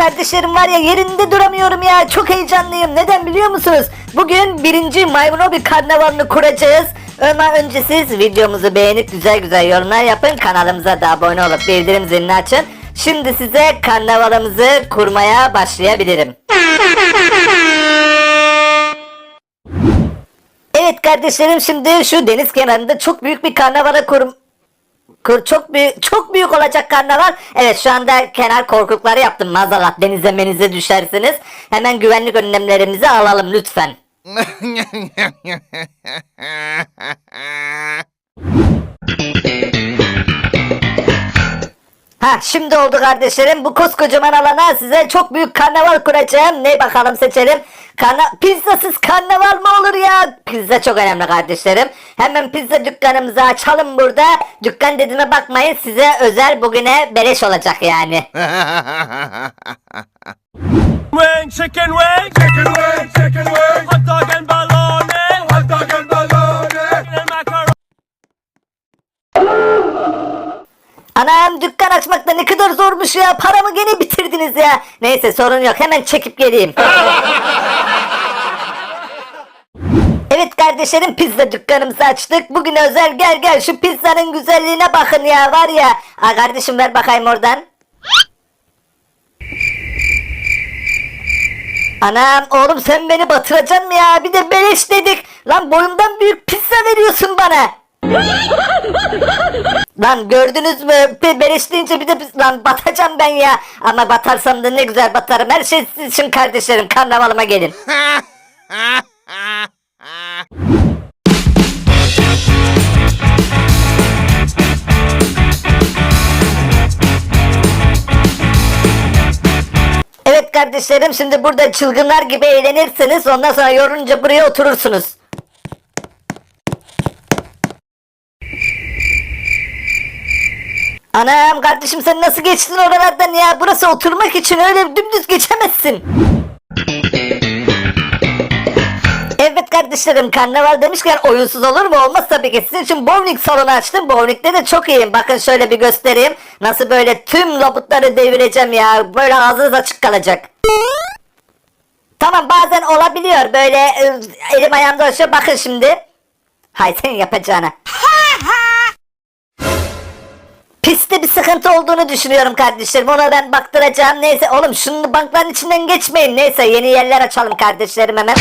kardeşlerim var ya yerinde duramıyorum ya. Çok heyecanlıyım. Neden biliyor musunuz? Bugün birinci Maymunobi karnavalını kuracağız. Ama önce siz videomuzu beğenip güzel güzel yorumlar yapın. Kanalımıza da abone olup bildirim zilini açın. Şimdi size karnavalımızı kurmaya başlayabilirim. Evet kardeşlerim şimdi şu deniz kenarında çok büyük bir karnavala kurum Kur çok büyük çok büyük olacak karnaval. Evet şu anda kenar korkulukları yaptım maazallah denize menize düşersiniz. Hemen güvenlik önlemlerimizi alalım lütfen. Ha şimdi oldu kardeşlerim. Bu koskocaman alana size çok büyük karnaval kuracağım. Ne bakalım seçelim. Karna pizzasız karnaval mı olur ya? Pizza çok önemli kardeşlerim. Hemen pizza dükkanımızı açalım burada. Dükkan dediğime bakmayın size özel bugüne beleş olacak yani. wing, chicken wing, Chicken wing, chicken wing, hot dog and bologna, Anam dükkan açmak da ne kadar zormuş ya. Paramı gene bitirdiniz ya. Neyse sorun yok hemen çekip geleyim. Evet kardeşlerim pizza dükkanımızı açtık. Bugün özel gel gel şu pizzanın güzelliğine bakın ya var ya. Aa, kardeşim ver bakayım oradan. Anam oğlum sen beni batıracaksın mı ya? Bir de beleş dedik. Lan boyumdan büyük pizza veriyorsun bana. Lan gördünüz mü? Be beleş deyince bir de biz- lan batacağım ben ya. Ama batarsam da ne güzel batarım. Her şey sizin için kardeşlerim. Karnavalıma gelin. Evet kardeşlerim şimdi burada çılgınlar gibi eğlenirsiniz. Ondan sonra yorulunca buraya oturursunuz. Anam kardeşim sen nasıl geçtin oralardan ya? Burası oturmak için öyle dümdüz geçemezsin. Evet kardeşlerim karnaval demişken oyunsuz olur mu? Olmaz tabii ki. Sizin için bowling salonu açtım. Bowling'de de çok iyiyim. Bakın şöyle bir göstereyim. Nasıl böyle tüm robotları devireceğim ya. Böyle ağzınız açık kalacak. Tamam bazen olabiliyor. Böyle e, elim ayağım dolaşıyor. Bakın şimdi. Hay senin yapacağına. Piste bir sıkıntı olduğunu düşünüyorum kardeşlerim. Ona ben baktıracağım. Neyse oğlum şunu bankların içinden geçmeyin. Neyse yeni yerler açalım kardeşlerim hemen.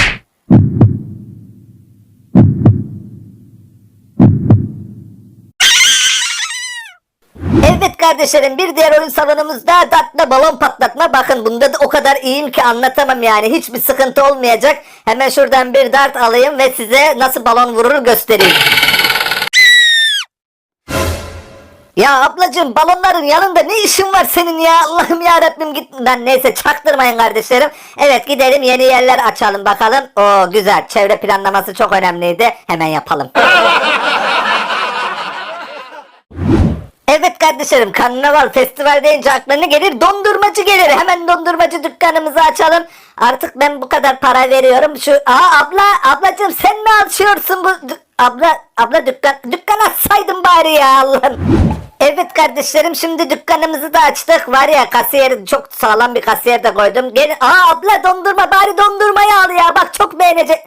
Evet kardeşlerim bir diğer oyun salonumuzda tatlı balon patlatma. Bakın bunda da o kadar iyiyim ki anlatamam yani. Hiçbir sıkıntı olmayacak. Hemen şuradan bir dart alayım ve size nasıl balon vurur göstereyim. Ya ablacığım balonların yanında ne işin var senin ya? Allah'ım ya Rabbim git lan neyse çaktırmayın kardeşlerim. Evet gidelim yeni yerler açalım bakalım. O güzel. Çevre planlaması çok önemliydi. Hemen yapalım. Evet kardeşlerim karnaval festival deyince aklına gelir? Dondurmacı gelir. Hemen dondurmacı dükkanımızı açalım. Artık ben bu kadar para veriyorum. Şu aa abla ablacığım sen mi açıyorsun bu abla abla dükkan dükkan açsaydın bari ya Allah'ım Evet kardeşlerim şimdi dükkanımızı da açtık var ya kasiyer çok sağlam bir kasiyer de koydum gelin aa abla dondurma bari dondurmayı al ya bak çok beğenecek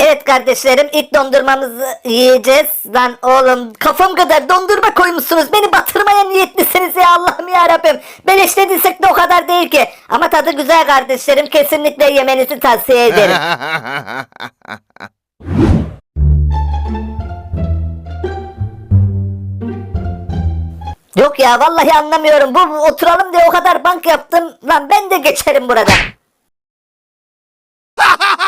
Evet kardeşlerim ilk dondurmamızı yiyeceğiz. Lan oğlum kafam kadar dondurma koymuşsunuz. Beni batırmaya niyetlisiniz ya Allah'ım ya Rabbim. Beleş dediysek de o kadar değil ki. Ama tadı güzel kardeşlerim. Kesinlikle yemenizi tavsiye ederim. Yok ya vallahi anlamıyorum. Bu oturalım diye o kadar bank yaptım. Lan ben de geçerim burada.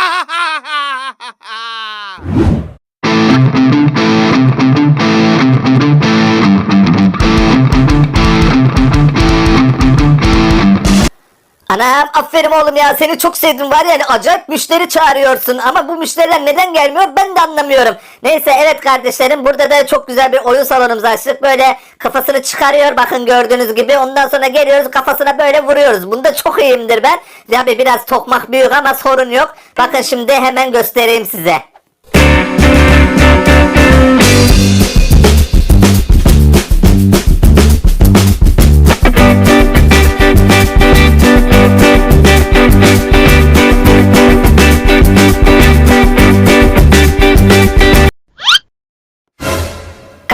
Anam aferin oğlum ya seni çok sevdim var yani acayip müşteri çağırıyorsun ama bu müşteriler neden gelmiyor ben de anlamıyorum. Neyse evet kardeşlerim burada da çok güzel bir oyun salonumuzu açtık böyle kafasını çıkarıyor bakın gördüğünüz gibi ondan sonra geliyoruz kafasına böyle vuruyoruz. Bunda çok iyiyimdir ben. Tabi biraz tokmak büyük ama sorun yok. Bakın şimdi hemen göstereyim size.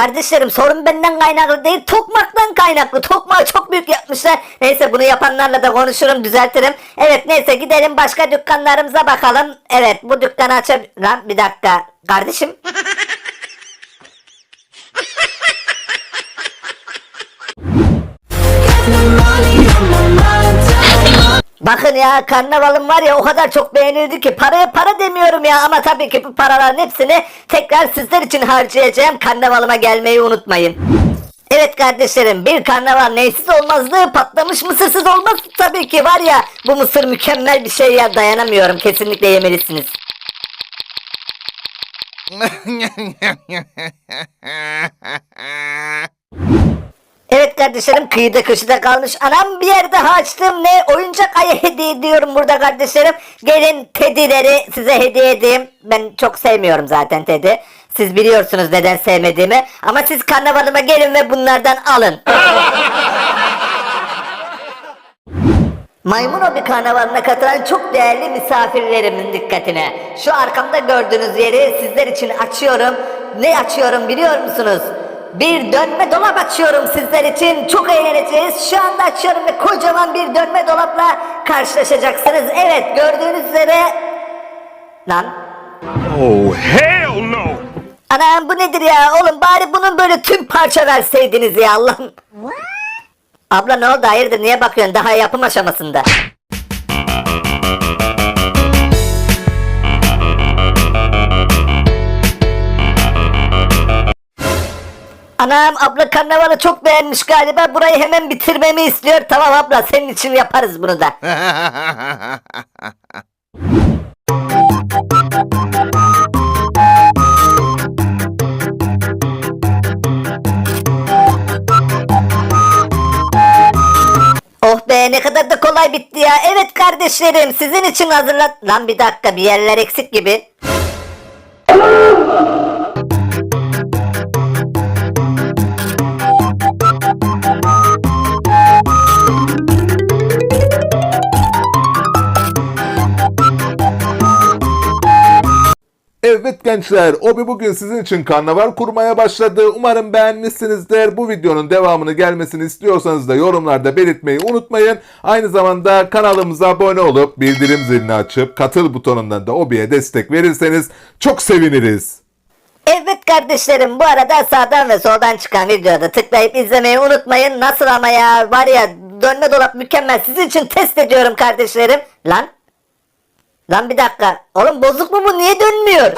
Kardeşlerim sorun benden kaynaklı değil tokmaktan kaynaklı. Tokmağı çok büyük yapmışlar. Neyse bunu yapanlarla da konuşurum düzeltirim. Evet neyse gidelim başka dükkanlarımıza bakalım. Evet bu dükkanı açab... Lan bir dakika. Kardeşim. Bakın ya karnavalım var ya o kadar çok beğenildi ki paraya para demiyorum ya ama tabii ki bu paraların hepsini tekrar sizler için harcayacağım. Karnavalıma gelmeyi unutmayın. Evet kardeşlerim bir karnaval neysiz olmazdı patlamış mısırsız olmaz tabii ki var ya bu mısır mükemmel bir şey ya dayanamıyorum kesinlikle yemelisiniz. Evet kardeşlerim kıyıda köşede kalmış. Anam bir yerde açtım ne oyuncak ayı hediye ediyorum burada kardeşlerim. Gelin tedileri size hediye edeyim. Ben çok sevmiyorum zaten tedi. Siz biliyorsunuz neden sevmediğimi. Ama siz karnavalıma gelin ve bunlardan alın. Maymun Obi karnavalına katılan çok değerli misafirlerimin dikkatine. Şu arkamda gördüğünüz yeri sizler için açıyorum. Ne açıyorum biliyor musunuz? Bir dönme dolap açıyorum sizler için. Çok eğleneceğiz. Şu anda açıyorum ve kocaman bir dönme dolapla karşılaşacaksınız. Evet gördüğünüz üzere... Lan Oh, hell no! Anam bu nedir ya oğlum bari bunun böyle tüm parça verseydiniz ya Allah'ım. Abla ne oldu hayırdır niye bakıyorsun daha yapım aşamasında. Anam abla karnavalı çok beğenmiş galiba burayı hemen bitirmemi istiyor. Tamam abla senin için yaparız bunu da. Oh be ne kadar da kolay bitti ya. Evet kardeşlerim sizin için hazırlat... Lan bir dakika bir yerler eksik gibi. Gençler, Obi bugün sizin için karnaval kurmaya başladı. Umarım beğenmişsinizdir. Bu videonun devamını gelmesini istiyorsanız da yorumlarda belirtmeyi unutmayın. Aynı zamanda kanalımıza abone olup bildirim zilini açıp katıl butonundan da Obi'ye destek verirseniz çok seviniriz. Evet kardeşlerim bu arada sağdan ve soldan çıkan videoda tıklayıp izlemeyi unutmayın. Nasıl ama ya var ya dönme dolap mükemmel. Sizin için test ediyorum kardeşlerim. Lan. Lan bir dakika. Oğlum bozuk mu bu? Niye dönmüyor?